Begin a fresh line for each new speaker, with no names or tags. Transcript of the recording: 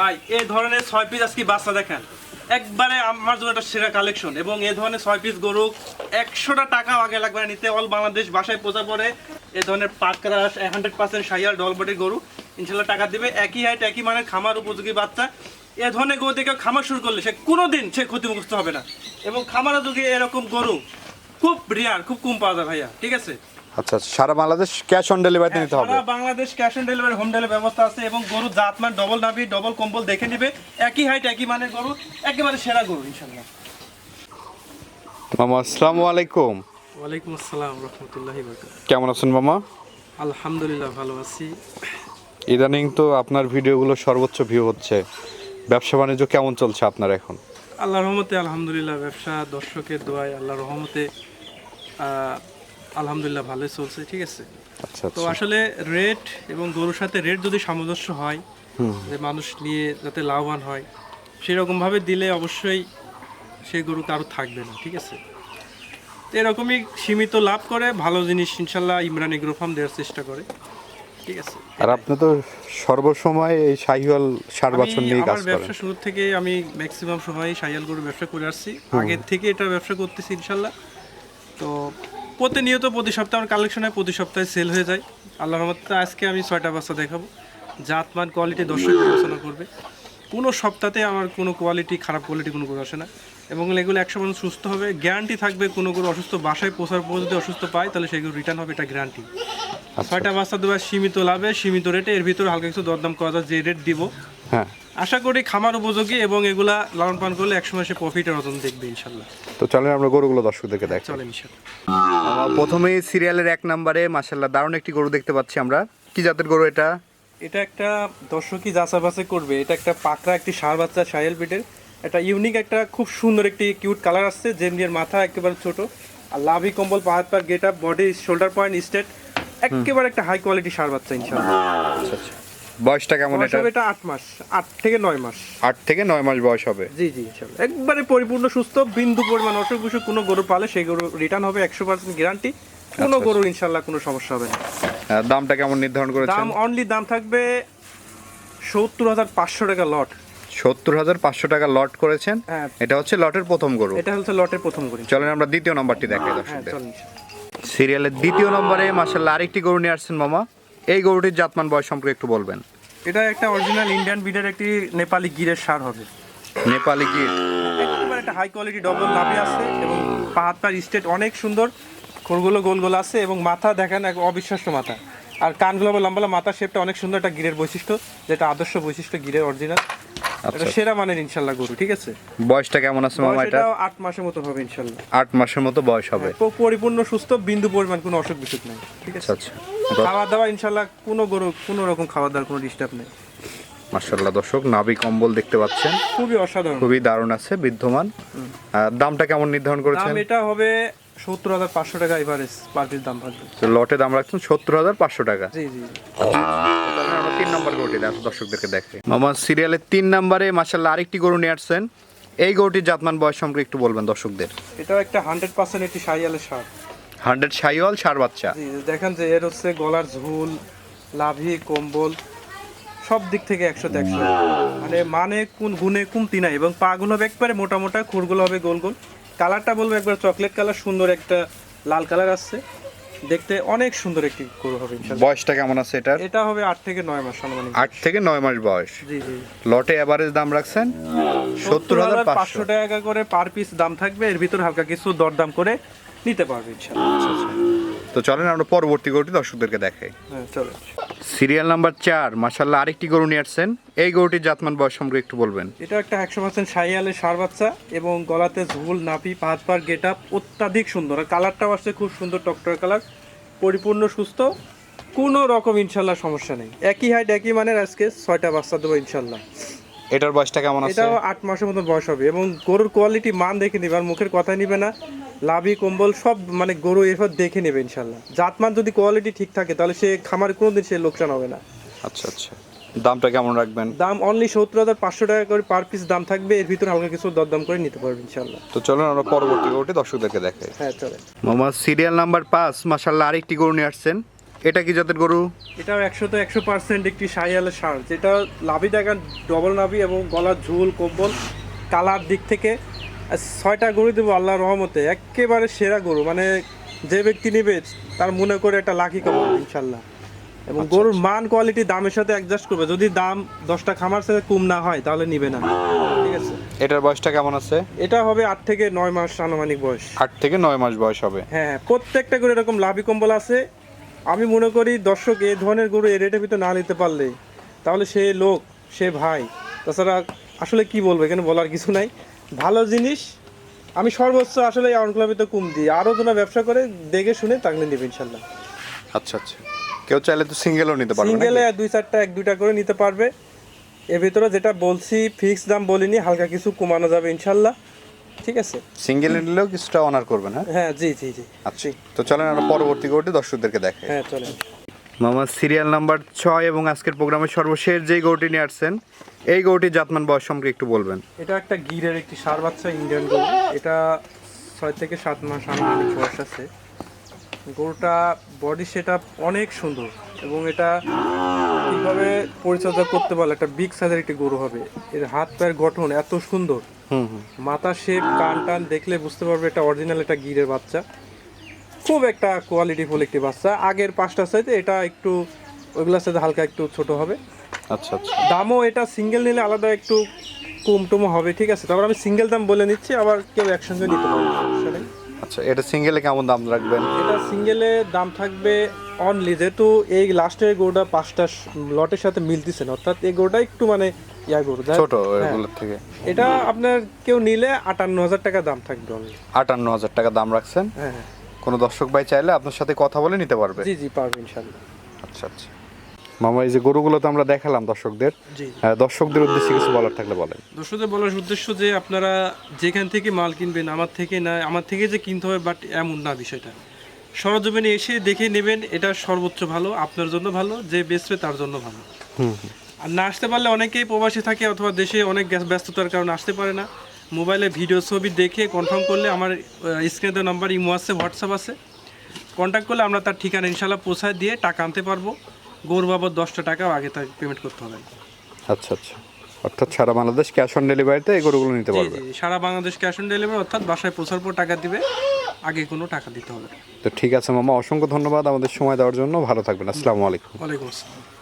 ভাই এই ধরনের ছয় পিস আজকে বাচ্চা দেখেন। একবারে আমার জন্য একটা সেরা কালেকশন এবং এই ধরনের ছয় পিস গরু একশোটা টাকা আগে লাগবে নিতে। অল বাংলাদেশ বাসায় পোষা পরে এ ধরনের পাকরাস হান্ড্রেড পার্সেন্ট সাইয়াল ডলবটির গরু। ইনশাল্লাহ টাকা দেবে। একই হাইট একই মানের খামার উপযোগী বাচ্চা। এ ধরনের গরু থেকে খামার শুরু করলে সে কোনোদিন সে ক্ষতিমুক্ত হবে না। এবং খামার উপযোগী এরকম গরু খুব রিয়ার খুব কম পাওয়া যায় ভাইয়া। ঠিক আছে?
আচ্ছা আচ্ছা। সারা বাংলাদেশ ক্যাশ অন ডেলিভারিতে নিতে হবে।
সারা Bangladesh cash on delivery home delivery ব্যবস্থা আছে এবং গরু জাত মান ডবল নাভি ডবল কম্বল দেখে নিবে। একই হাইট একই মানের গরু একেবারে সেরা গরু ইনশাল্লাহ
মামা আসসালামু আলাইকুম।
ওয়ালাইকুম আসসালাম রহমতুল্লাহি
কেমন আছেন মামা?
আলহামদুলিল্লাহ ভালো আছি।
ইদানিং তো আপনার ভিডিওগুলো সর্বোচ্চ ভিউ হচ্ছে। ব্যবসা বাণিজ্য কেমন চলছে আপনার এখন?
আল্লাহ রহমতে আলহামদুলিল্লাহ ব্যবসা দর্শকের দোয়ায় আল্লাহ রহমতে আলহামদুলিল্লাহ ভালোই চলছে ঠিক আছে?
আচ্ছা
তো
আচ্ছা।
আসলে রেট এবং গরুর সাথে রেট যদি সামঞ্জস্য হয় যে মানুষ নিয়ে যাতে লাভবান হয় সেরকমভাবে দিলে অবশ্যই সেই গরু কারও থাকবে না ঠিক আছে? তো এরকমই সীমিত লাভ করে ভালো জিনিস ইনশাল্লাহ ইমরান এগ্রো ফার্ম দেওয়ার চেষ্টা করে ঠিক আছে?
আর আপনি তো সর্বসময় এই শাহিওয়াল সার বছর নিয়ে কাজ করেন।
ব্যবসা শুরু থেকে আমি ম্যাক্সিমাম সময় সাইয়াল গরু ব্যবসা করে আসছি। আগের থেকে এটা ব্যবসা করতেছি ইনশাল্লাহ। তো প্রতিনিয়ত প্রতি সপ্তাহে আমার কালেকশনে প্রতি সপ্তাহে সেল হয়ে যায়। আল্লাহ রহমতে আজকে আমি ছয়টা বাচ্চা দেখাবো। জাতমান কোয়ালিটি দর্শক বিবেচনা করবে। কোনো সপ্তাহে আমার কোনো কোয়ালিটি খারাপ কোয়ালিটি কোনো আসে না। এবং এগুলো একশো পার্সেন্ট সুস্থ হবে গ্যারান্টি থাকবে কোনো গরু অসুস্থ বাসায় পোষার পর যদি অসুস্থ পায় তাহলে সেগুলো রিটার্ন হবে এটা গ্যারান্টি ছয়টা বাচ্চা দেওয়া সীমিত লাভে সীমিত রেটে এর ভিতরে হালকা কিছু দরদাম করা যায় যে রেট দিব।
হ্যাঁ।
আশা করি খামার উপযোগী এবং এগুলা লালন পালন করলে একসময় সে প্রফিটের রতন দেখবে ইনশাল্লাহ।
তো চলেন আমরা গরুগুলো দর্শকদেরকে দেখ
চলেন ইনশাল্লাহ।
প্রথমেই সিরিয়ালের এক নম্বরে মাসাল্লাহ দারুণ একটি গরু দেখতে পাচ্ছি আমরা। কি জাতের গরু এটা?
এটা একটা দর্শকই যাচা বাছাই করবে। এটা একটা পাকড়া একটি সার বাচ্চা সাহেল পিটের একটা ইউনিক একটা খুব সুন্দর একটি কিউট কালার আসছে। যেমনির মাথা একেবারে ছোট। আর লাভি কম্বল পাহাড় পার get up body shoulder point straight একেবারে একটা হাই কোয়ালিটি সার বাচ্চা ইনশাল্লাহ।
আচ্ছা আচ্ছা। বয়সটা কেমন এটা?
এটা আট মাস আট থেকে নয় মাস।
আট থেকে নয় মাস বয়স হবে?
জি জি ইনশাল্লাহ। একবারে পরিপূর্ণ সুস্থ বিন্দু পরিমাণ অসুখ বিসুখ কোনো গরু পালে সেই গরু রিটার্ন হবে একশো পার্সেন্ট গ্যারান্টি কোনো
আচ্ছা,
গরুর ইনশাল্লাহ কোনো সমস্যা হবে না।
দামটা কেমন নির্ধারণ করেছেন?
দাম অনলি দাম থাকবে সত্তর হাজার পাঁচশো টাকা লট
সত্তর হাজার পাঁচশো টাকা লট করেছেন?
হ্যাঁ।
এটা হচ্ছে লটের প্রথম গরু।
এটা হচ্ছে লটের প্রথম গরু।
চলেন আমরা দ্বিতীয় নম্বরটি দেখাই
হ্যাঁ
দর্শকদের। সিরিয়ালের দ্বিতীয় নম্বরে মাসাল্লাহ আরেকটি গরু নিয়ে আসছেন মামা। এই গরুটির জাতমান বয়স সম্পর্কে একটু বলবেন।
এটা একটা অরিজিনাল ইন্ডিয়ান ব্রিডের একটি নেপালি গিরের সার হবে।
নেপালি
গির। একটা হাই কোয়ালিটি ডবল নাভি আছে এবং পাহাড় স্টেট অনেক সুন্দর। খোরগুলো গোল গোল আছে এবং মাথা দেখেন এক অবিশ্বাস্য মাথা। আর কানগুলো লম্বা লম্বা মাথা শেপটা অনেক সুন্দর একটা গিরের বৈশিষ্ট্য যেটা আদর্শ বৈশিষ্ট্য গিরের অরিজিনাল এটা
আচ্ছা
সেরা মানের গরু ঠিক আছে?
বয়সটা কেমন আছে মামা এটা
এটাও আট মাসের মতো হবে ইনশাল্লাহ।
আট মাসের মতো বয়স হবে।
পরিপূর্ণ সুস্থ বিন্দু পরিমাণ কোনো অসুখ বিসুখ নেই ঠিক আছে?
আচ্ছা আচ্ছা।
খাওয়া দাওয়া ইনশাল্লাহ কোনো গরু কোনো রকম খাওয়া দাওয়ার কোনো ডিস্টার্ব নেই।
মাসাল্লাহ দর্শক নাভি কম্বল দেখতে পাচ্ছেন।
খুবই অসাধারণ।
খুবই দারুণ আছে বিদ্যমান। দামটা কেমন নির্ধারণ করেছেন?
দাম এটা হবে সত্তর হাজার পাঁচশো টাকা এভারেজ পার পিস দাম থাকবে
তো লটে দাম রাখছেন সত্তর হাজার পাঁচশো টাকা?
জি জি।
আমরা তিন নম্বর গরুটি দেখ দর্শকদেরকে দেখে। মামা সিরিয়ালের তিন নম্বরে মাসাল্লাহ আরেকটি গরু নিয়ে আসছেন। এই গরুটির জাতমান বয়স সম্পর্কে একটু বলবেন দর্শকদের।
এটাও একটা হান্ড্রেড পার্সেন্ট একটি সাইয়ালের সার।
হান্ড্রেড সাইওয়াল সার বাচ্চা।
জি দেখেন যে এর হচ্ছে গলার ঝুল লাভি কম্বল সব দিক থেকে একশোতে একশো। মানে মানে কোন গুণে কমতি নাই এবং পাগুলো হবে একবারে মোটা মোটা খুরগুলো হবে গোল গোল। কালারটা বলব একবার চকলেট কালার সুন্দর একটা লাল কালার আসছে। দেখতে অনেক সুন্দর একটি গরু হবে
বয়সটা কেমন আছে এটার?
এটা হবে আট থেকে নয় মাস আনুমানিক।
আট থেকে নয় মাস বয়স।
জি জি।
লটে এভারেজ দাম রাখছেন সত্তর হাজার পাঁচশো।
পাঁচশো টাকা করে পার পিস দাম থাকবে এর ভিতর হালকা কিছু দরদাম করে নিতে পারবে ইনশাল্লাহ
তো চলেন আমরা পরবর্তী গরুটি দর্শকদেরকে দেখাই।
হ্যাঁ চলো।
সিরিয়াল নাম্বার চার মাসাল্লাহ আরেকটি গরু নিয়ে আসছেন। এই গরুটির জাতমান, বয়স সম্পর্কে একটু বলবেন।
এটা একটা একশো পার্সেন্ট সাইয়ালের সার বাচ্চা এবং গলাতে ঝুল নাপি পাঁচ পার গেট আপ অত্যাধিক সুন্দর। আর কালারটাও আসছে খুব সুন্দর টকটক কালার, পরিপূর্ণ, সুস্থ। কোনো রকম ইনশাল্লাহ সমস্যা নেই। একই হাইট একই মানের আজকে ছয়টা বাচ্চা দেবো ইনশাল্লাহ।
এটার বয়সটা কেমন আছে?
এটাও আট মাসের মতন বয়স হবে এবং গরুর কোয়ালিটি মান দেখে নিবে আর মুখের কথা নিবে না। লাভি কম্বল সব মানে গরু এরপর দেখে নেবে ইনশাল্লাহ জাতমান যদি কোয়ালিটি ঠিক থাকে তাহলে সে খামার কোনোদিন সে লোকসান হবে না।
আচ্ছা আচ্ছা। দামটা কেমন রাখবেন?
দাম অনলি সত্তর হাজার পাঁচশো টাকা করে পার পিস দাম থাকবে। এর ভিতর হালকা কিছু দরদাম করে নিতে পারবেন ইনশাল্লাহ
তো চলুন আমরা পরবর্তী গরুটি দর্শকদেরকে দেখাই।
হ্যাঁ চলে
মোহাম্মদ সিরিয়াল নাম্বার পাঁচ। মাসাল্লাহ আরেকটি গরু নিয়ে আসছেন। এটা কি জাতের গরু?
এটাও একশো তো একশো পার্সেন্ট একটি সাইয়ালের সার যেটা লাভি দেখেন ডবল নাভি এবং গলার ঝুল কম্বল কালার দিক থেকে ছয়টা গরু দেবো আল্লাহর রহমতে। একেবারে সেরা গরু মানে যে ব্যক্তি নেবে তার মনে করে একটা লাকি কমাবে ইনশাল্লাহ। এবং গরুর মান কোয়ালিটি দামের সাথে অ্যাডজাস্ট করবে। যদি দাম দশটা খামার সাথে কম না হয় তাহলে নিবে না। ঠিক আছে?
এটার বয়সটা কেমন আছে?
এটা হবে আট থেকে নয় মাস আনুমানিক বয়স।
আট থেকে নয় মাস বয়স হবে।
হ্যাঁ প্রত্যেকটা গরু এরকম লাভি কম্বল আছে আমি মনে করি দর্শক এই ধরনের গরু এ রেটের ভিতরে না নিতে পারলে তাহলে সে লোক সে ভাই তাছাড়া আসলে কি বলব এখানে বলার কিছু নাই। ভালো জিনিস আমি সর্বোচ্চ আসলে আউন ক্লাবিতে কম দিই। আরও যেন ব্যবসা করে দেখে শুনে তাকলে নেবে ইনশাল্লাহ।
আচ্ছা আচ্ছা। কেউ চাইলে তো সিঙ্গেলও নিতে পারবে
সিঙ্গেলে দুই চারটা এক দুইটা করে নিতে পারবে। এর ভিতরে যেটা বলছি ফিক্স দাম বলিনি হালকা কিছু কমানো যাবে ইনশাল্লাহ। ঠিক আছে?
সিঙ্গেল নিলেও কিছুটা অনার করবেন হ্যাঁ?
হ্যাঁ জি জি জি।
আচ্ছা তো চলেন আমরা পরবর্তী গরুটি দর্শকদেরকে দেখে
হ্যাঁ চলেন।
মামা সিরিয়াল নাম্বার ছয় এবং আজকের প্রোগ্রামের সর্বশেষ যেই গরুটি নিয়ে আসছেন এই গরুটির জাতমান বয়স সম্পর্কে একটু বলবেন।
এটা একটা গিরের একটি সার বাচ্চা ইন্ডিয়ান গরু। এটা ছয় থেকে সাত মাস আনুমানিক বয়স আছে। গরুটা বডি সেটা অনেক সুন্দর। এবং এটা কীভাবে পরিচর্যা করতে পারলে একটা বিগ সাইজের একটি গরু হবে। এর হাত পায়ের গঠন এত সুন্দর।
হুম হুম।
মাথা শেপ কান টান দেখলে বুঝতে পারবে এটা অরিজিনাল একটা গিরের বাচ্চা। খুব একটা কোয়ালিটিফুল একটি বাচ্চা। আগের পাঁচটা সাইজে এটা একটু ওইগুলোর সাথে হালকা একটু ছোট হবে।
আচ্ছা আচ্ছা।
দামও এটা সিঙ্গেল নিলে আলাদা একটু কম টম হবে ঠিক আছে? তারপর আমি সিঙ্গেল দাম বলে নিচ্ছি আবার কেউ একসঙ্গে নিতে পারবে।
আচ্ছা এটা সিঙ্গেলে কেমন দাম রাখবেন?
এটা সিঙ্গেলে দাম থাকবে অনলি যেহেতু এই লাস্টের গরুটা পাঁচটা লটের সাথে মিলতেছে না অর্থাৎ এই গরুটা একটু মানে ইয়া গরু
ছোট
হ্যাঁ।
এগুলোর থেকে।
এটা আপনার কেউ নিলে আটান্ন হাজার টাকা দাম থাকবে অনলি
আটান্ন হাজার টাকা দাম রাখছেন?
হ্যাঁ হ্যাঁ।
কোনো দর্শক ভাই চাইলে আপনার সাথে কথা বলে নিতে পারবে?
জি জি পারবে ইনশাল্লাহ
আচ্ছা আচ্ছা। মামা এই যে গরুগুলো তো আমরা দেখালাম দর্শকদের। হ্যাঁ, দর্শকদের উদ্দেশ্যে কিছু বলার থাকলে বলেন।
দর্শকদের বলার উদ্দেশ্য যে আপনারা যেখান থেকে মাল কিনবেন আমার থেকে না আমার থেকে যে কিনতে হবে বাট এমন না বিষয়টা। সরজমিনে এসে দেখে নেবেন এটা সর্বোচ্চ ভালো আপনার জন্য ভালো যে বেচবে তার জন্য ভালো। আর না আসতে পারলে অনেকেই প্রবাসী থাকে অথবা দেশে অনেক ব্যস্ততার কারণে আসতে পারে না। মোবাইলে ভিডিও ছবি দেখে কনফার্ম করলে আমার স্ক্রিনে দেওয়া নাম্বার ইমো আছে হোয়াটসঅ্যাপ আছে। কন্ট্যাক্ট করলে আমরা তার ঠিকানা ইনশাল্লাহ পৌঁছায় দিয়ে টাকা আনতে পারব। গরু বাবদ দশটা টাকাও আগে তাকে পেমেন্ট করতে হবে।
আচ্ছা আচ্ছা। অর্থাৎ সারা বাংলাদেশ ক্যাশ অন ডেলিভারিতে এই গরুগুলো নিতে পারবে?
সারা বাংলাদেশ ক্যাশ অন ডেলিভারি অর্থাৎ বাসায় পৌঁছার পর টাকা দিবে আগে কোনো টাকা দিতে হবে
তো ঠিক আছে মামা অসংখ্য ধন্যবাদ আমাদের সময় দেওয়ার জন্য। ভালো থাকবেন। আসসালামু আলাইকুম।
ওয়ালাইকুম আসসালাম।